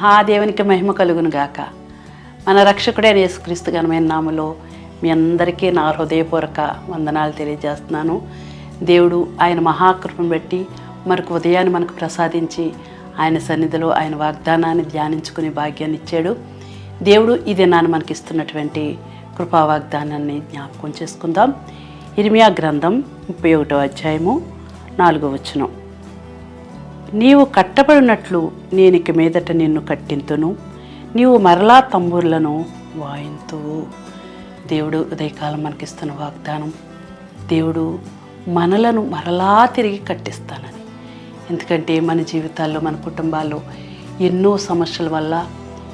మహాదేవునికి మహిమ కలుగును గాక. మన రక్షకుడైన యేసుక్రీస్తు ఘనమైన నామలో మీ అందరికీ నా హృదయపూర్వక వందనాలు తెలియజేస్తున్నాను. దేవుడు ఆయన మహాకృపను బట్టి మనకు ఉదయాన్ని మనకు ప్రసాదించి ఆయన సన్నిధిలో ఆయన వాగ్దానాన్ని ధ్యానించుకునే భాగ్యాన్ని ఇచ్చాడు. దేవుడు ఈ దినాన్ని మనకి ఇస్తున్నటువంటి కృపా వాగ్దానాన్ని జ్ఞాపకం చేసుకుందాం. ఇరిమియా గ్రంథం ముప్పై ఒకటో అధ్యాయము నాలుగో వచనం. నీవు కట్టబడినట్లు నేను ఇక మీదట నిన్ను కట్టింతును. నీవు మరలా తంబూర్లను వాయింతు దేవుడు ఉదయకాలం మనకిస్తున్న వాగ్దానం. దేవుడు మనలను మరలా తిరిగి కట్టిస్తానని. ఎందుకంటే మన జీవితాల్లో మన కుటుంబాల్లో ఎన్నో సమస్యల వల్ల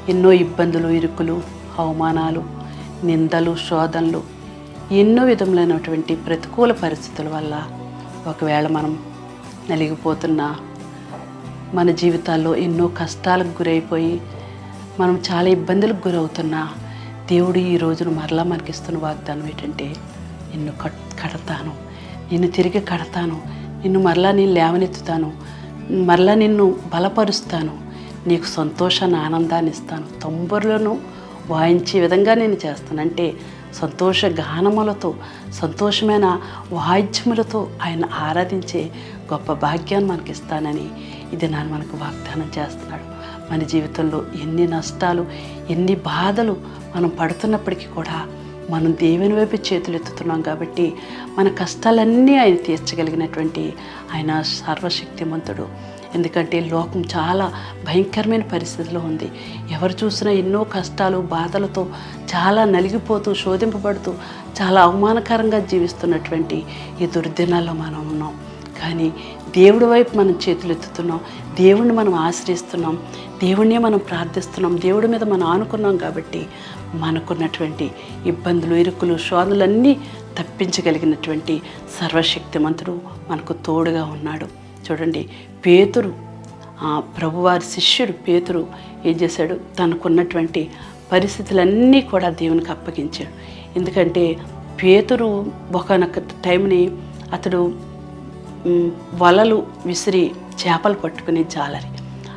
ఎన్నో ఇబ్బందులు ఇరుకులు అవమానాలు నిందలు శోధనలు ఎన్నో విధములైనటువంటి ప్రతికూల పరిస్థితుల వల్ల ఒకవేళ మనం నలిగిపోతున్నా మన జీవితాల్లో ఎన్నో కష్టాలకు గురైపోయి మనం చాలా ఇబ్బందులకు గురవుతున్నా దేవుడు ఈ రోజును మరలా మనకిస్తున్న వాగ్దానం ఏంటంటే నిన్ను కట్ కడతాను. నిన్ను తిరిగి కడతాను. నిన్ను మరలా నేను లేవనెత్తుతాను. మరలా నిన్ను బలపరుస్తాను. నీకు సంతోషాన్ని ఆనందాన్ని ఇస్తాను. తొంబరులను వాయించే విధంగా నేను చేస్తాను. అంటే సంతోష గానములతో సంతోషమైన వాయిద్యములతో ఆయన ఆరాధించే గొప్ప భాగ్యాన్ని మనకిస్తానని ఇది నాన్న మనకు వాగ్దానం చేస్తున్నాడు. మన జీవితంలో ఎన్ని నష్టాలు ఎన్ని బాధలు మనం పడుతున్నప్పటికీ కూడా మనం దేవుని వైపు చేతులు ఎత్తుతున్నాం కాబట్టి మన కష్టాలన్నీ ఆయన తీర్చగలిగినటువంటి ఆయన సర్వశక్తిమంతుడు. ఎందుకంటే లోకం చాలా భయంకరమైన పరిస్థితిలో ఉంది. ఎవరు చూసినా ఎన్నో కష్టాలు బాధలతో చాలా నలిగిపోతూ శోధింపబడుతూ చాలా అవమానకరంగా జీవిస్తున్నటువంటి ఈ దుర్దినాల్లో మనం ఉన్నాం. కానీ దేవుడి వైపు మనం చేతులు ఎత్తుతున్నాం దేవుణ్ణి మనం ఆశ్రయిస్తున్నాం. దేవుణ్ణే మనం ప్రార్థిస్తున్నాం. దేవుడి మీద మనం ఆనుకున్నాం కాబట్టి మనకున్నటువంటి ఇబ్బందులు ఇరుకులు శోధనలన్నీ తప్పించగలిగినటువంటి సర్వశక్తిమంతుడు మనకు తోడుగా ఉన్నాడు. చూడండి పేతురు ఆ ప్రభువారి శిష్యుడు పేతురు ఏం చేశాడు? తనకున్నటువంటి పరిస్థితులన్నీ కూడా దేవునికి అప్పగించాడు. ఎందుకంటే పేతురు ఒకనొక టైంని అతడు వలలు విసిరి చేపలు పట్టుకునే జాలరి.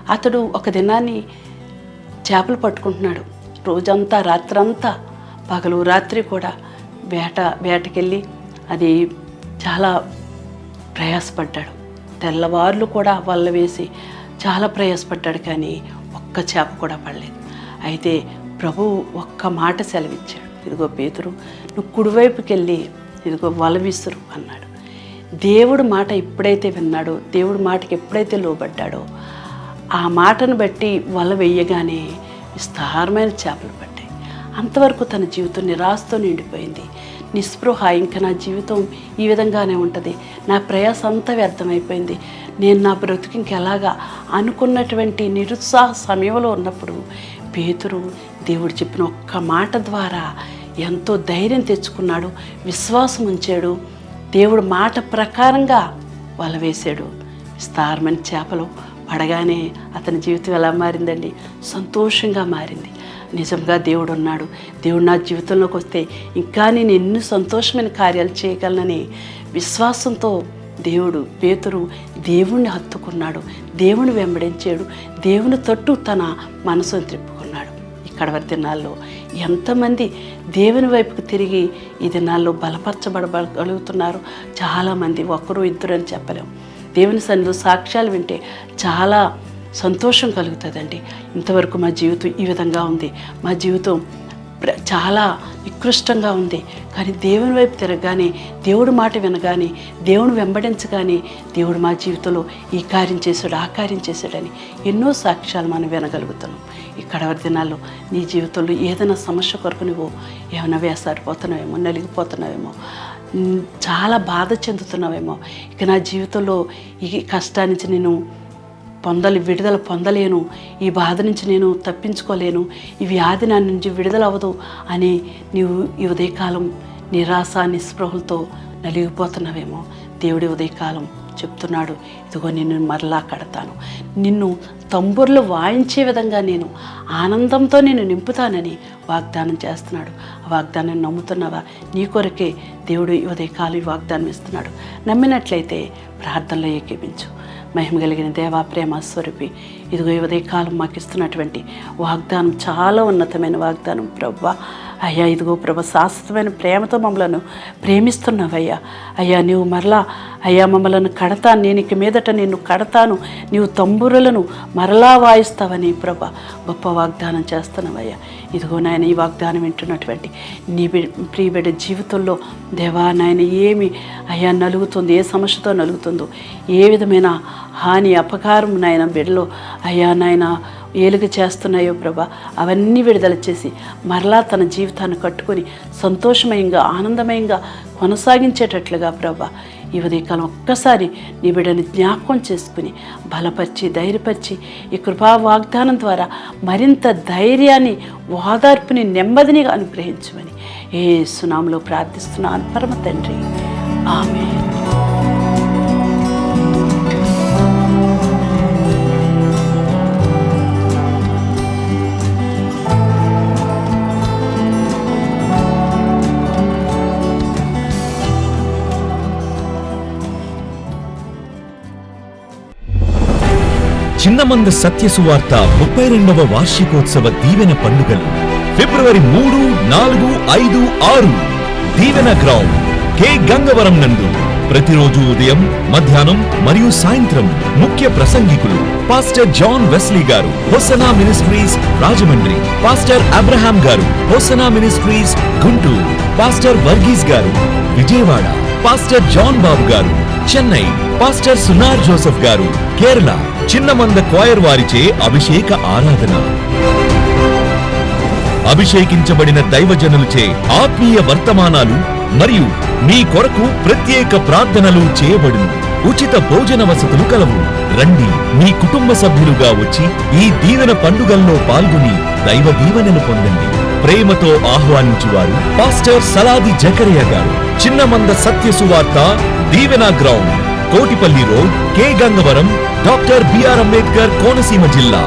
అతడు ఒక దినాన్ని చేపలు పట్టుకుంటున్నాడు. రోజంతా రాత్రంతా పగలు రాత్రి కూడా వేట వేటకెళ్ళి అది చాలా ప్రయాసపడ్డాడు. తెల్లవార్లు కూడా వల్ల వేసి చాలా ప్రయాసపడ్డాడు కానీ ఒక్క చేప కూడా పడలేదు. అయితే ప్రభు ఒక్క మాట సెలవిచ్చాడు. ఇదిగో పేతురు నువ్వు కుడివైపుకి వెళ్ళి ఇదిగో వల విసురు అన్నాడు. దేవుడు మాట ఎప్పుడైతే విన్నాడో దేవుడు మాటకి ఎప్పుడైతే లోబడ్డాడో ఆ మాటను బట్టి వల వేయగానే విస్తారమైన చేపలు పడ్డాయి అంతవరకు తన జీవితం నిరాశతో నిండిపోయింది. నిస్పృహ ఇంకా నా జీవితం ఈ విధంగానే ఉంటుంది. నా ప్రయాస అంతా వ్యర్థమైపోయింది. నేను నా బ్రతుకు ఇంకెలాగా అనుకున్నటువంటి నిరుత్సాహ సమయంలో ఉన్నప్పుడు పేతురు దేవుడు చెప్పిన ఒక్క మాట ద్వారా ఎంతో ధైర్యం తెచ్చుకున్నాడు విశ్వాసం ఉంచాడు. దేవుడు మాట ప్రకారంగా వల వేశాడు. విస్తారమైన చేపలు పడగానే అతని జీవితం ఎలా మారిందండి? సంతోషంగా మారింది. నిజంగా దేవుడు ఉన్నాడు. దేవుడు నా జీవితంలోకి వస్తే ఇంకా నేను ఎన్ని సంతోషమైన కార్యాలు చేయగలనని విశ్వాసంతో దేవుడు పేతురు దేవుణ్ణి హత్తుకున్నాడు. దేవుని వెంబడించాడు. దేవుని తట్టు తన మనసును త్రిప్పుకున్నాడు. ఇక్కడ వరి దినాల్లో ఎంతమంది దేవుని వైపుకు తిరిగి ఈ దినాల్లో బలపరచబడగలుగుతున్నారు? చాలామంది ఒకరు ఇద్దరు అని చెప్పలేము దేవుని సన్నిధిలో సాక్ష్యాలు వింటే చాలా సంతోషం కలుగుతుందండి. ఇంతవరకు మా జీవితం ఈ విధంగా ఉంది. మా జీవితం చాలా నికృష్టంగా ఉంది. కానీ దేవుని వైపు తిరగగానే దేవుడి మాట వినగానే దేవుని వెంబడించగానే దేవుడు మా జీవితంలో ఈ కార్యం చేశాడు ఆ కార్యం చేశాడని ఎన్నో సాక్ష్యాలు మనం వినగలుగుతున్నాం. ఇక్కడ వరి దినాల్లో నీ జీవితంలో ఏదైనా సమస్య కొరకు నువ్వు ఏమైనా వేసారిపోతున్నావేమో నలిగిపోతున్నావేమో చాలా బాధ చెందుతున్నావేమో. ఇక నా జీవితంలో ఈ కష్టానికి నేను పొందలి విడుదల పొందలేను. ఈ బాధ నుంచి నేను తప్పించుకోలేను. ఈ వ్యాధి నా నుంచి విడుదల అవ్వదు అని నీవు ఈ ఉదయకాలం నిరాశ నిస్పృహలతో నలిగిపోతున్నావేమో. దేవుడి ఉదయకాలం చెప్తున్నాడు. ఇదిగో నిన్ను మరలా కడతాను. నిన్ను తంబుర్లు వాయించే విధంగా నేను ఆనందంతో నేను నింపుతానని వాగ్దానం చేస్తున్నాడు. ఆ వాగ్దానాన్ని నమ్ముతున్నావా? నీ కొరకే దేవుడు ఈ ఉదయకాలం ఈ వాగ్దానం ఇస్తున్నాడు. నమ్మినట్లయితే ప్రార్థనలో ఏకీపించు మహిమ కలిగిన దేవా ప్రేమ స్వరూపి. ఇదిగో ఈ ఉదయకాలం మాకు ఇస్తున్నటువంటి వాగ్దానం చాలా ఉన్నతమైన వాగ్దానం ప్రభా అయ్యా ఇదిగో ప్రభ శాశ్వతమైన ప్రేమతో మమ్మలను ప్రేమిస్తున్నావయ్యా. అయ్యా నీవు మరలా అయ్యా మమ్మలను కడతాను. నేను ఇక మీదట నిన్ను కడతాను. నీవు తంబురులను మరలా వాయిస్తావని ప్రభ గొప్ప వాగ్దానం చేస్తున్నావయ్యా. ఇదిగో నాయన ఈ వాగ్దానం వింటున్నటువంటి నీ ప్రియబిడ్డ బిడ్డ జీవితంలో దేవా నాయన ఏమి అయ్యా నలుగుతుంది ఏ సమస్యతో నలుగుతుందో ఏ విధమైన హాని అపకారం నాయన బిడ్డలో అయ్యా నాయన ఏలుగు చేస్తున్నాయో ప్రభా. అవన్నీ విడుదల చేసి మరలా తన జీవితాన్ని కట్టుకొని సంతోషమయంగా ఆనందమయంగా కొనసాగించేటట్లుగా ప్రభా. ఈ ఉదయకాలం ఒక్కసారి నీ బిడ్డని జ్ఞాపకం చేసుకుని బలపరిచి ధైర్యపరిచి ఈ కృపా వాగ్దానం ద్వారా మరింత ధైర్యాన్ని ఓదార్పుని నెమ్మదిని అనుగ్రహించమని ఏ సునాములో ప్రార్థిస్తున్నాను. పరమ తండ్రి. ఆమె చిన్నమంద సత్య సువార్త ముప్పై రెండవ వార్షికోత్సవ దీవెన పండుగలు. ఫిబ్రవరి మూడు నాలుగు ఐదు ఆరు. దీవెన గ్రౌండ్ కె. గంగవరం నందు. ప్రతిరోజు ఉదయం మధ్యాహ్నం మరియు సాయంత్రం ముఖ్య ప్రసంగికులు పాస్టర్ జాన్ వెస్లీ గారు Hosanna ministries Rajahmundry. Pastor Abraham గారు Hosanna ministries Guntur. Pastor Varghese గారు విజయవాడ. పాస్టర్ జాన్ బాబు గారు చెన్నై పాస్టర్ సునార్ జోసెఫ్ గారు కేరళ చిన్నమంద క్వాయర్ వారిచే అభిషేక ఆరాధన. అభిషేకించబడిన దైవజనులచే ఆత్మీయ వర్తమానాలు మరియు మీ కొరకు ప్రత్యేక ప్రార్థనలు చేయబడును. ఉచిత భోజన వసతులు కలవు. రండి మీ కుటుంబ సభ్యులుగా వచ్చి ఈ దీవెన పండుగల్లో పాల్గొని దైవ దీవెనలు పొందండి. ప్రేమతో ఆహ్వానించువారు పాస్టర్ సలాది జకరియా గారు. Chinnamanda Satya Suvartha Deevena ground Kotipalli road K Gangavaram doctor BR Ambedkar Konaseema జిల్లా.